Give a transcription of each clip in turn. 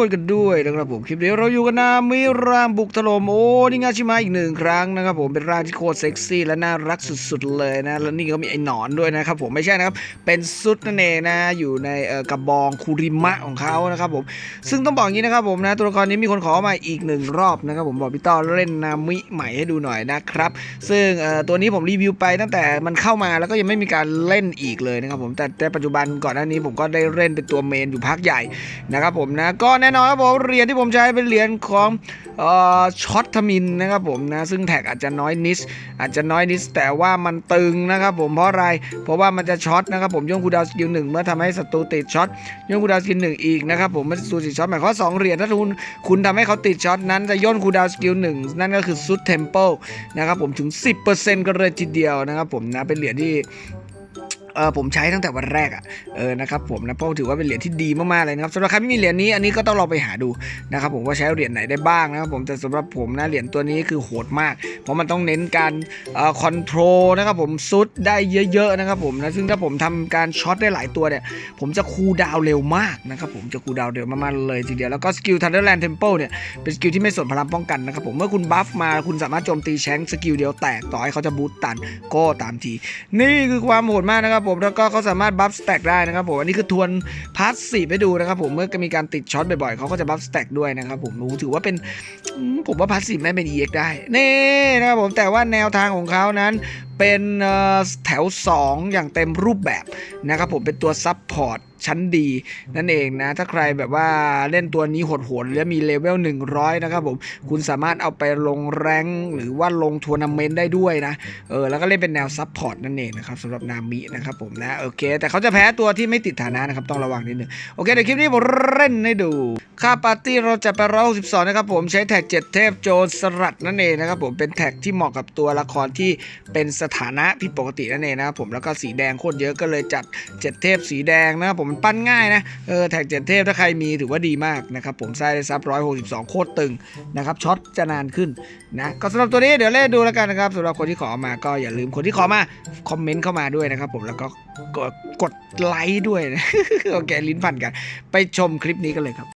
คนกันด้วยนะครับผมคลิปนี้เราอยู่กันนามิรามบุกถล่มโอ้นี่งาชิมาอีกหนึ่งครั้งนะครับผมเป็นร่างที่โคตรเซ็กซี่และน่ารักสุดๆเลยนะแล้วนี่ก็มีไอ้หนอนด้วยนะครับผมไม่ใช่นะครับเป็นซุดนั่นเองนะอยู่ในกระบองคูริมะของเขานะครับผมซึ่งต้องบอกอย่างนี้นะครับผมนะตัวละครนี้มีคนขอมาอีกหนึ่งรอบนะครับผมบอกพี่ต้อเล่นนามิใหม่ให้ดูหน่อยนะครับซึ่งตัวนี้ผมรีวิวไปตั้งแต่มันเข้ามาแล้วก็ยังไม่มีการเล่นอีกเลยนะครับผมแต่แต่ปัจจุบันก่อนหน้านี้ผมก็ได้เล่นเป็นตัวเมนอยู่พักใหญ่นะครับผมนะก็แน่นอนครับผมเหรียญที่ผมใช้เป็นเหรียญของออช็อตทมินนะครับผมนะซึ่งแท็กอาจจะน้อยนิดอาจจะน้อยนิดแต่ว่ามันตึงนะครับผมเพราะอะไรเพราะว่ามันจะช็อตนะครับผมย่งคูดาวสกิลหนึ่งเมื่อทำให้ศัตรูติดช็อตย่งคูดาวสกิลหนึ่งอีกนะครับผมเมื่อศัตรูติดช็อตหมายความสองเหรียญถ้าคุณคุณทำให้เขาติดช็อตนั้นจะย่นคูดาวสกิลหนึ่งนั่นก็คือซุดเทมเพิลนะครับผมถึง 10%กันเลยทีเดียวนะครับผมนะเป็นเหรียญที่ เออผมใช้ตั้งแต่วันแรกอะ่ะเออนะครับผมนะเพราะถือว่าเป็นเหรียญที่ดีมากๆเลยนะครับสำหรับใครไม่มีเหรียญนี้อันนี้ก็ต้องลองไปหาดูนะครับผมว่าใช้เหรียญไหนได้บ้างนะครับผมแต่สำหรับผมนะเหรียญตัวนี้คือโหดมาก เพราะมันต้องเน้นการคอนโทรลนะครับผมซุดได้เยอะๆนะครับผมนะซึ่งถ้าผมทำการช็อตได้หลายตัวเนี่ยผมจะคูลดาวเร็วมากนะครับผมจะคูลดาวเร็วมากๆเลยทีเดียวแล้วก็สกิลทันเดอร์แลนด์เทมเพิลเนี่ยเป็นสกิลที่ไม่สนพลังป้องกันนะครับผมเมื่อคุณบัฟมาคุณสามารถโจมตีแชงสกิลเดียวแตกต่อให้เขาจะบูตตันก็ตามที นี่คือความโหดมากนะครับผมแล้วก็เขาสามารถบัฟสแต็กได้นะครับผมอันนี้คือทวนพาร์ทสี่ไปดูนะครับผมเมื่อมีการติดช็อตบ่อยๆเขาก็จะบัฟสแต็กด้วยนะครับผมรู้ถือว่าเป็นผมว่าพาร์ทสี่ไม่เป็น EX ได้นี่นะครับผมแต่ว่าแนวทางของเขานั้นเป็นแถว 2 อย่างเต็มรูปแบบนะครับผมเป็นตัวซับพอร์ต ชั้นดีนั่นเองนะ ถ้าใครแบบว่าเล่นตัวนี้โหดๆและมีเลเวล100 นะครับผม คุณสามารถเอาไปลงแรงหรือว่าลงทัวร์นาเมนต์ได้ด้วยนะ เออ แล้วก็เล่นเป็นแนวซับพอร์ตนั่นเองนะครับสำหรับนามินะครับผมนะ โอเค แต่เขาจะแพ้ตัวที่ไม่ติดฐานะนะครับ ต้องระวังนิดนึง โอเค เดี๋ยวคลิปนี้ผมเล่นให้ดู ค่าปาร์ตี้เราจะไปร้อยหกสิบสองนะครับผม ใช้แท็กเจ็ดเทพโจรสลัดนั่นเองนะครับผม เป็นแท็กที่เหมาะกับตัวละครที่เป็นสถานะผิดปกตินั่นเองนะครับผม แล้วก็สีแดงโคตรเยอะก็เลยจัดเจ็ดเทพสีแดงนะครับผมมันปั้นง่ายนะเออแท็กเจ็ดเทพถ้าใครมีถือว่าดีมากนะครับผมใส่ได้ซับร้อยหกสิบสองโคตรตึงนะครับช็อตจะนานขึ้นนะก็สำหรับตัวนี้เดี๋ยวเล่นดูแล้วกันนะครับสำหรับคนที่ขอมาก็อย่าลืมคนที่ขอมาคอมเมนต์เข้ามาด้วยนะครับผมแล้วก็กดกดไลค์ด้วยนะโอเคลิ้นพันกัน ไปชมคลิปนี้กันเลยครับ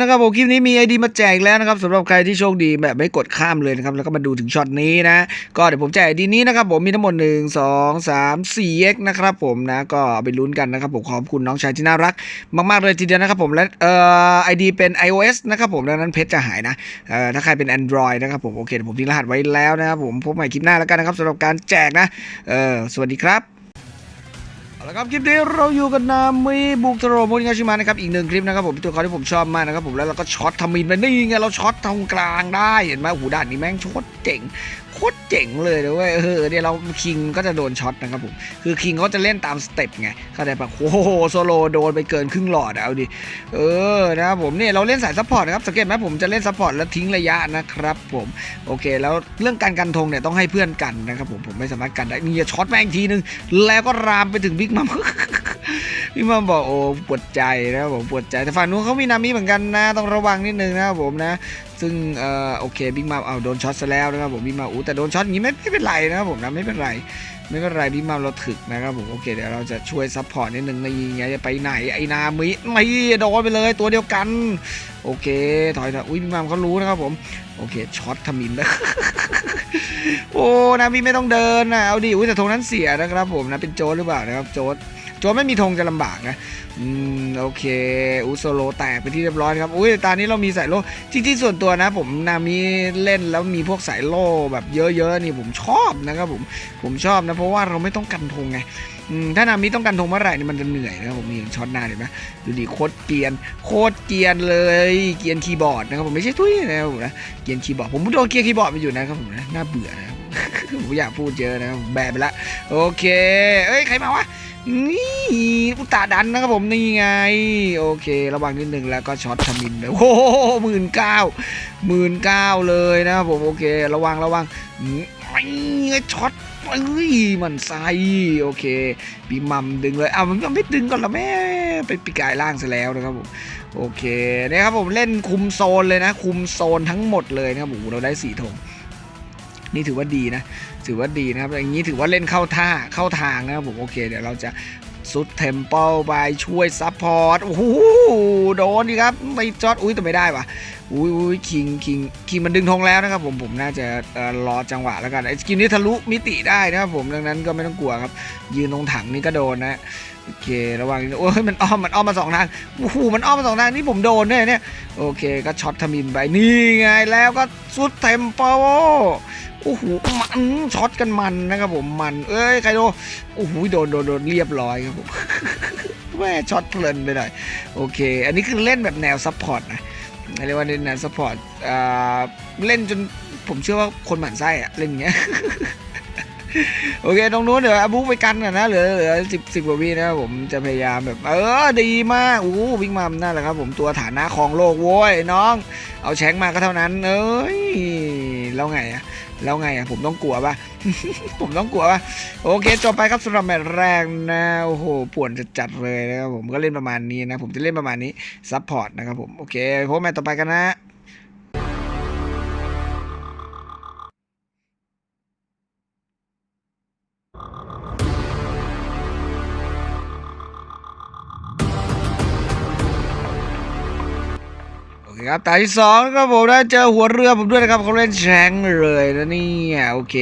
นะครับผมคลิปนี้มีไอดีมาแจกแล้วนะครับสำหรับใครที่โชคดีแบบไม่กดข้ามเลยนะครับแล้วก็มาดูถึงช็อตนี้นะ ก็เดี๋ยวผมแจกไอดีนี้นะครับผมมีทั้งหมด 1 2 3 4 x นะครับผมนะก็ไปลุ้นกันนะครับผมขอบคุณน้องชายที่น่ารัก มากๆเลยทีเดียวนะครับผมและเอ่อไอดีเป็น iOS นะครับผมดังนั้นเพชรจะหายนะเอ่อถ้าใครเป็น Android นะครับผมโอเคผมทิ้งรหัสไว้แล้วนะครับผมพบใหม่คลิปหน้าแล้วกันนะครับสำหรับการแจกนะเออสวัสดีครับ เอาละครับคลิปนี้เราอยู่กันนามิบุกโทรโมนิกาชิมานะครับอีกหนึ่งคลิปนะครับผมเป็นตัวเขาที่ผมชอบมากนะครับผมแล้วเราก็ช็อตทำมินไปนี่ไงเราช็อตตรงกลางได้เห็นไหมหูด่านนี้แม่งช็อตเจ๋ง คตรเจ๋งเลยนะเว้ยเออเนี่ยเราคิงก็จะโดนช็อตนะครับผมคือคิงเขาจะเล่นตามสเต็ปไงเข้าใจปะโอ้โหโซโลโดนไปเกินครึ่งหลอดเอาดิเออนะครับผมเนี่ยเราเล่นสายซัพพอร์ตนะครับสังเกตไหมผมจะเล่นซัพพอร์ตแล้วทิ้งระยะนะครับผมโอเค แล้วเรื่องการกันธงเนี่ยต้องให้เพื่อนกันนะครับผมผมไม่สามารถกันได้นี่จะช็อตแม่งทีนึงแล้วก็รามไปถึงบิ๊กมัมพี่มัมบอกโอ้ปวดใจนะครับผมปวดใจแต่ฝั่งนู้นเขามีนามิเหมือนกันนะต้องระวังนิดนึงนะครับผมนะ ซึ่งเออโอเคบิ๊กมัมเอาโดนช็อตซะแล้วนะครับผมบิ๊กมัมอู้แต่โดนช็อตอย่างนี้ไม่ไม่เป็นไรนะครับผมนะไม่เป็นไรไม่เป็นไรพี่มัมเราถึกนะครับผมโอเคเดี๋ยวเราจะช่วยซัพพอร์ตนิดนึงในี่ไงจะไปไหนไอ้นามิไม่โดนไปเลยตัวเดียวกัน โอเคถอยถอยอุ้ยพี่มัมเขารู้นะครับผมโอเคช็อตทมินนะโอ้นามิไม่ต้องเดินนะเอาดิอุ้ยแต่ธงนั้นเสียนะครับผมนะเป็นโจทหรือเปล่านะครับโจท โจไม่มีธงจะลำบากนะ อืม โอเค อุโซโลแตกไปที่เรียบร้อยครับ อุ้ยตอนนี้เรามีสายโล่จริงๆส่วนตัวนะ ผมนามิเล่นแล้วมีพวกสายโล่แบบเยอะๆนี่ผมชอบนะครับผม ผมชอบนะ เพราะว่าเราไม่ต้องกันธงไงอืมถ้านามิต้องกันธงเมื่อไหร่นี่มันจะเหนื่อยนะครับผมมีช็อตหน้าเห็นไหมดูดิโคตรเกียน โคตรเกียนเลยเกียนคีย์บอร์ดนะครับผมไม่ใช่ทุยนะครับผมนะเกียนคีย์บอร์ดผมโดนเกียนคีย์บอร์ดไปอยู่นะครับผมนะน่าเบื่อนะครับผมอยากพูดเยอะนะครับแบะไปละโอเค เอ้ยใครมาวะ นี่อุตตาดันนะครับผมนี่ไง โอเค ระวังนิดหนึ่งแล้วก็ช็อตทมินเลยโอ้โหหมื่นเก้าหมื่นเก้าเลยนะครับผมโอเค ระวังระวังไอ้ช็อตเอ้ยมันไซโอเคปีมัมดึงเลยอ้าวมันไม่ดึงก่อนเหรอแม่ไปปีกายล่างซะแล้วนะครับผมโอเคนี่ยครับผมเล่นคุมโซนเลยนะ คุมโซนทั้งหมดเลยนะครับผมเราได้สี่ธง นี่ถือว่าดีนะ ถือว่าดีนะครับ อย่างนี้ถือว่าเล่นเข้าท่าเข้าทางนะครับผมโอเค เดี๋ยวเราจะซุดเทมเปิลไปช่วยซัพพอร์ต โอ้โหโดนดีครับไม่จอดอุ้ยแต่ไม่ได้ว่ะอุ้ยอุ้ยคิงคิงคิงมันดึงธงแล้วนะครับผมผมน่าจะเอ่อรอจังหวะแล้วกันไอ้สกิลนี้ทะลุมิติได้นะครับผมดังนั้นก็ไม่ต้องกลัวครับ ยืนตรงถังนี่ก็โดนนะโอเคระวังโอ้ยมันอ้อมมันอ้อมมาสองทางโอ้โหมันอ้อมมาสองทางนี่ผมโดนเนี่ยเนี่ยโอเคก็ช็อตทมินไปนี่ไงแล้วก็ซุดเทมเปิล โอ้โหมันช็อตกันมันนะครับผมมัน เอ้ยใครโดนโอ้โหโดนโดนโดนเรียบร้อยครับผมแม่ช็อตเพลินไปหน่อยโอเค อันนี้คือเล่นแบบแนวซัพพอร์ตนะเรียกว่าเล่นแนวซัพพอร์ตเล่นจนผมเชื่อว่าคนหมั่นไส้อะเล่นอย่างเงี้ยโอเคตรงนู้นเดี๋ยวอาบุ๊ไปกันกันนะเหลือเหลือสิบสิบกว่าวินะครับผมจะพยายามแบบ เออดีมากโอ้โหวิ่งมานั่นแหละครับ ผมตัวฐานะของโลกโว้ยน้อง เอาแชงมาก็เท่านั้น เอ้ยแล้วไงอะ แล้วไงอะผมต้องกลัวปะผมต้องกลัวปะโอเคจบไปครับสำหรับแมตช์แรกนะโอ้โหป่วนจัดๆเลยนะครับผมก็เล่นประมาณนี้นะ ผมจะเล่นประมาณนี้ซัพพอร์ตนะครับผมโอเคพบแมตช์ต่อไปกันนะ ครับตาที่สองนะครับผมได้เจอหัวเรือผมด้วยนะครับเขาเล่นแชงเลยนะเนี่ยโอเค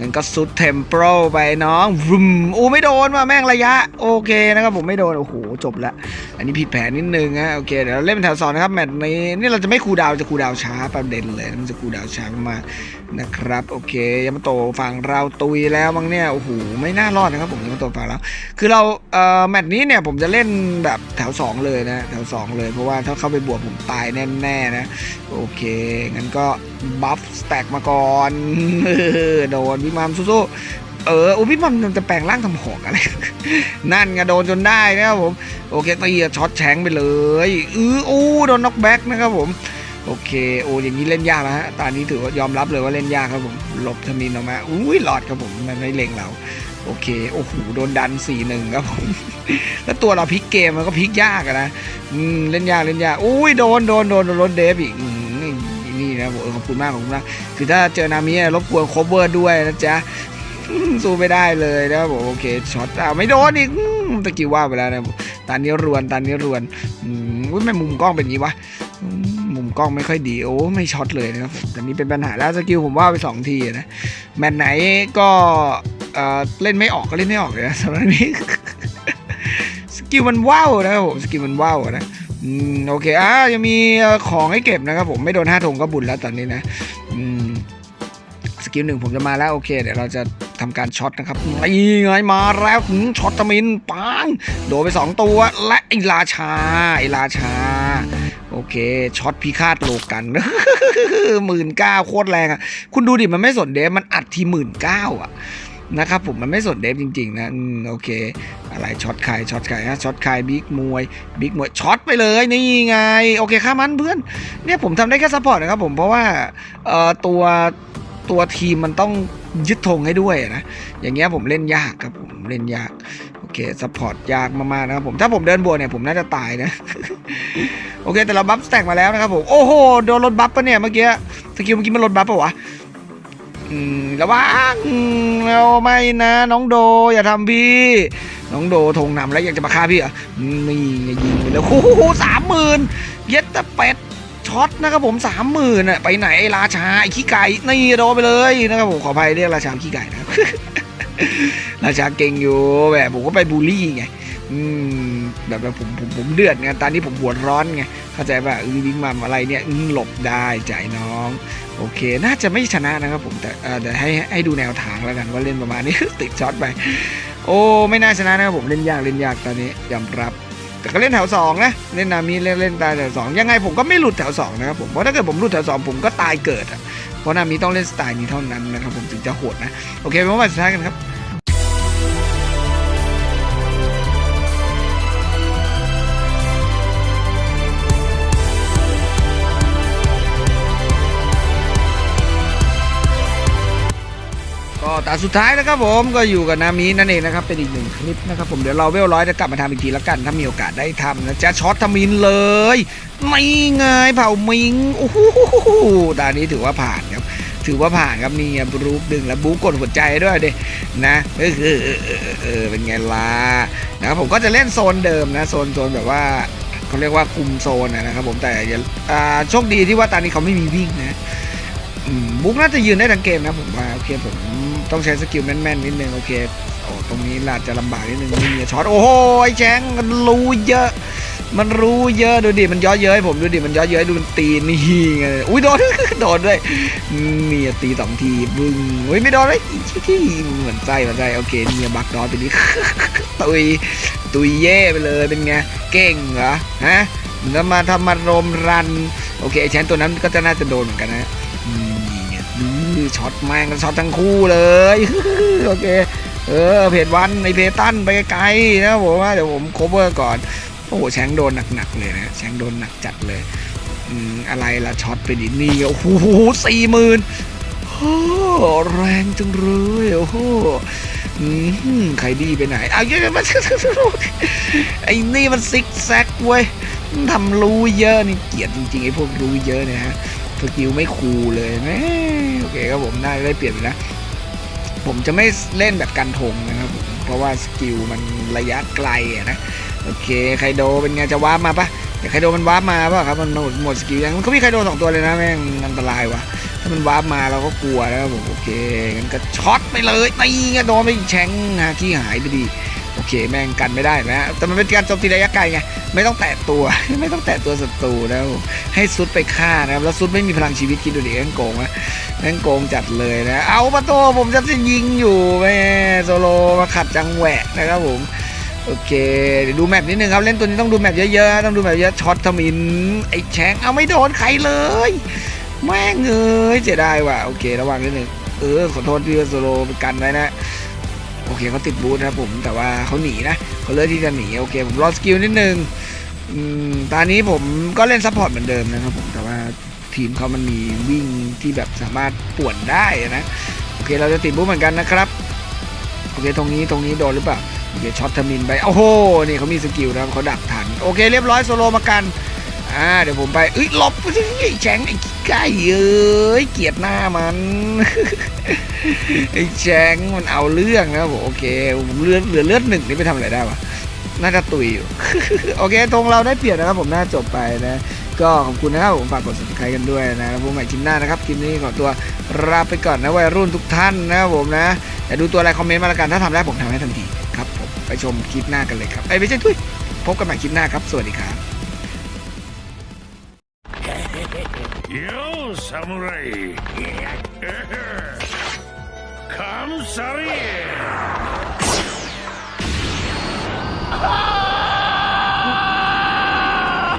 งั้นก็สุดเทมโปรไปน้องรุมอ้ไม่โดนว่ะแม่งระยะ โอเคนะครับผมไม่โดน โอ้โห จบละอันนี้ผิดแผนนิดนึงนะโอเคเดี๋ยวเราเล่นเป็นแถวสองนะครับแมตช์นี้นี่เราจะไม่คูดาวจะคูดาวช้าประเด็นเลยมันจะคูดาวช้ามากนะครับ โอเคยามาโตฝั่งเราตุยแล้วมั้งเนี่ยโอ้โหไม่น่ารอดนะครับผมยามาโตฝั่งเราคือเราเอ่อแมตช์นี้เนี่ยผมจะเล่นแบบแถว2เลยนะแถว2เลยเพราะว่าถ้าเข้าไปบวกผมตายแน่ๆนะโอเคงั้นก็บัฟสแต็กมาก่อนโดนพี่มัมสู้ๆเออโอ้พี่มัมมันจะแปลงร่างทำหอกอะไร นั่นไงโดนจนได้นะครับผม โอเคตีอะช็อตแชงไปเลยอืออู้โดนน็อกแบ็กนะครับผมโอเคโอ้อย่างนี้เล่นยากแล้วฮะตอนนี้ถือว่ายอมรับเลยว่าเล่นยากครับผมหลบทมินออกมาอุ้ยหลอดครับผมมันไม่เล็งเราโอเคโอ้โหโดนดัน4-1ครับผมแล้วตัวเราพลิกเกมมันก็พลิกยากนะอืมเล่นยากเล่นยากอุ้ยโดนโดนโดนโดนเดฟอีกอื นะผมเออขอบคุณมากขอบคุณมากคือถ้าเจอนามิรบกวนโคเวอร์ด้วยนะจ๊ะสู้ไม่ได้เลยนะครับผมโอเคช็อตอ่าไม่โดนอีกตะกี้ว่าไปแล้วนะตานนี้รวนตานนี้รวนอืมอุ้ยไม่มุมกล้องเป็นอย่างนี้วะมุมกล้องไม่ค่อยดีโอ้ไม่ช็อตเลยนะครับแต่นี้เป็นปัญหาแล้วสกิลผมว่าไปสองทีนะแมตช์ไหนก็เออเล่นไม่ออกก็เล่นไม่ออกเลยนะสำหรับนี้สกิลมันว้าวนะผมสกิลมันว้าวนะ โอเคอะยังมีของให้เก็บนะครับผมไม่โดนห้าธงก็บุญแล้วตอนนี้นะสกิลหนึ่งผมจะมาแล้วโอเค เดี๋ยวเราจะทำการช็อตนะครับนี่ไงมาแล้วหืมช็อตตมินปังโดนไปสองตัวและไอราชาไอราชา โอเคช็อตพิฆาตโลกันหมื่นเก้าโคตรแรงอะ คุณดูดิมันไม่สนเดมันอัดทีหมื่นเก้าอะ นะครับผมมันไม่สนเดฟจริง ๆ นะโอเค อะไรช็อตใครช็อตใครฮะช็อตใครบิ๊กมวยบิ๊กมวยช็อตไปเลยนี่ไง โอเคค่ามันเพื่อนเนี่ยผมทำได้แค่ซัพพอร์ตนะครับผมเพราะว่าเอ่อตัวตัวทีมมันต้องยึดธงให้ด้วยนะอย่างเงี้ยผมเล่นยากครับผมเล่นยากโอเคซัพพอร์ตยากมากๆนะครับผมถ้าผมเดินบวกเนี่ยผมน่าจะตายนะโอเคแต่เราบัฟแต็กมาแล้วนะครับผมโอ้โหโดนรถบัฟปะเนี่ยเมื่อกี้สกิลเมื่อกี้มันรถบัฟปะวะ ระวังเราไม่นะ น้องโดอย่าทำพี่ น้องโดธงนำแล้วยังจะมาฆ่าพี่เหรอนี่ยิงไปแล้วโอ้โหสามหมื่นเย็ดต่เป็ดช็อตนะครับผมสามหมื่นอะไปไหนไอ้ราชาไอ้ขี้ไก่นี่โดนไปเลยนะครับผมขออภัยเรียกราชาขี้ไก่นะครับราชาเก่งอยู่แบบผมก็ไปบูลลี่ไง อืมแบบแบบผมผมผมเดือดไงตอนนี้ผมหัวร้อนไงเข้าใจป่ะอือวิ่งมาอะไรเนี่ยอือหลบได้ใจน้อง โอเค น่าจะไม่ชนะนะครับผมแต่เอ่อเดี๋ยวให้ให้ดูแนวทางแล้วกันว่าเล่นประมาณนี้ติดช็อตไป โอ้ไม่น่าชนะนะครับผมเล่นยากเล่นยากตอนนี้ยอมรับแต่ก็เล่นแถวสองนะเล่นนามีเล่นเล่นตายแถวสองยังไงผมก็ไม่หลุดแถวสองนะครับผมเพราะถ้าเกิดผมหลุดแถวสองผมก็ตายเกิดอะเพราะนามีต้องเล่นสไตล์นี้เท่านั้นนะครับผมถึงจะโหดนะโอเคเป็นว่าสุดท้ายกันครับ ก็ตาสุดท้ายนะครับผมก็อยู่กับนามีนั่นเองนะครับเป็นอีกหนึ่งคลิปนะครับผมเดี๋ยวเราเวลร้อยจะกลับมาทำอีกทีละกันถ้ามีโอกาสได้ทำนะจะช็อตทมินเลยไม่ไงเผ่ามิงโอ้โหตอนนี้ถือว่าผ่านครับถือว่าผ่านครับนี่บรูฟดึงแล้วบูกดหัวใจด้วยเด็นะเออเออเออเออเป็นไงล่ะนะครับผมก็จะเล่นโซนเดิมนะโซนโซนแบบว่าเขาเรียกว่าคุมโซนนะครับผมแต่อ่าโชคดีที่ว่าตอนนี้เขาไม่มีวิ่งนะบุ๊กน่าจะยืนได้ทั้งเกมนะผมว่าโอเคผม ต้องใช้สกิลแม่นๆนิดนึงโอเคโอ้ตรงนี้อาจจะลำบากนิดนึงนี่มีช็อตโอ้โหไอ้แจ้งมันรู้เยอะ มันรู้เยอะดูดิมันย้อเย้ยผมดูดิมันย้อเย้ยดูมันตีนี่ไงอุ้ยโดนโดนด้วยนี่ตีสองทีบึ้งอุ้ยไม่โดนเลยที่เหมือนใจเหมือนใจโอเคเนี่ยบักดอนไปดิตุยตุยเย่ไปเลยเป็นไงเก่งเหรอฮะแล้วมาทำมารมรัน โอเคไอ้แชนตัวนั้นก็จะน่าจะโดนเหมือนกันนะ ช็อตแม่งกันช็อตทั้งคู่เลยโอเคเออเพจวันในเพจตั้นไปไกลนะผมว่าเดี๋ยวผมโคเวอร์ก่อนโอ้โหแชงโดนหนักๆเลยนะแชงโดนหนักจัดเลยอืมอะไรละช็อตไปดินี่โอ้โหสี่หมื่นโอ้แรงจังเลยโอ้โหใครดีไปไหนเอาเยอะๆมาไอ้นี่มันซิกแซกเว้ยทำรู้เยอะนี่เกลียดจริงๆไอ้พวกรู้เยอะเนี่ยฮะ สกิลไม่คูลเลยแหมโอเคครับผมน่าจะได้เปลี่ยนไปนะผมจะไม่เล่นแบบกันธงนะครับผมเพราะว่าสกิลมันระยะไกลอะนะโอเคไคโดเป็นไงจะวาร์ปมาปะเดี๋ยวไคโดมันวาร์ปมาปะครับมันหมดหมดสกิลยังมันก็มีไคโดสองตัวเลยนะแม่งอันตรายว่ะถ้ามันวาร์ปมาเราก็กลัวนะครับผมโอเคงั้นก็ช็อตไปเลยตีไงโดนไปแชงฮะที่หายไปดี อเคแม่งกันไม่ได้นะแต่มันเป็นการโจมตีระยะไกลไงไม่ต้องแตะตัวไม่ต้องแตะตัวศัตรูนะครับผมให้ซุดไปฆ่านะครับแล้วซุดไม่มีพลังชีวิตคิดดูดิแม่งโกงนะแม่งโกงจัดเลยนะ เอาประตูผมจะจะยิงอยู่แม่โซโลมาขัดจังแหวะนะครับผมโอเคเดี๋ยวดูแมปนิดนึงครับ เล่นตัวนี้ต้องดูแมปเยอะๆต้องดูแมปเยอะช็อตทมินไอ้แชงเอาไม่โดนใครเลย แม่งเอ้ยเสียดายว่ะโอเค ระวังนิดนึงเออขอโทษที่โซโลไปกันไว้นะ เคเขาติดบูทนะครับผมแต่ว่าเขาหนีนะเขาเลือกที่จะหนีโอเค ผมรอสกิลนิดนึงอตอนนี้ผมก็เล่นซัพพอร์ตเหมือนเดิมนะครับผมแต่ว่าทีมเขามันมีวิ่งที่แบบสามารถป่วนได้นะโอเคเราจะติดบุ๊เหมือนกันนะครับโอเคตรงนี้ตรงนี้โดนหรือเปล่าเดี๋ยวช็อตทมินไปโอ้โหนี่เขามีสกิลนะเขาดักทันโอเคเรียบร้อยโซโลมากันอ่าเดี๋ยวผมไปเอ้ยหลบไอ้แฉงไอ้ ไก่เอ้ยเกียดหน้ามันไอ้แฉงมันเอาเรื่องนะผมโอเคเลือดเหลือเลือดหนึ่งนี่ไปทำอะไรได้วะน่าจะตุยอยู่โอเคตรงเราได้เปรียบนะครับผมน่าจบไปนะก็ขอบคุณนะครับผมฝากกด subscribe กันด้วยนะแล้วพบกันใหม่คลิปหน้านะครับคลิปนี้ขอตัวลาไปก่อนนะวัยรุ่นทุกท่านนะครับผมนะแต่ดูตัวอะไรคอมเมนต์มาล้วกันถ้าทำได้ผมทำให้ทันทีครับผมไปชมคลิปหน้ากันเลยครับไอ้ไม่ใช่ทุยพบกันใหม่คลิปหน้าครับ สวัสดีครับ samurai. Come, samurai! Ah!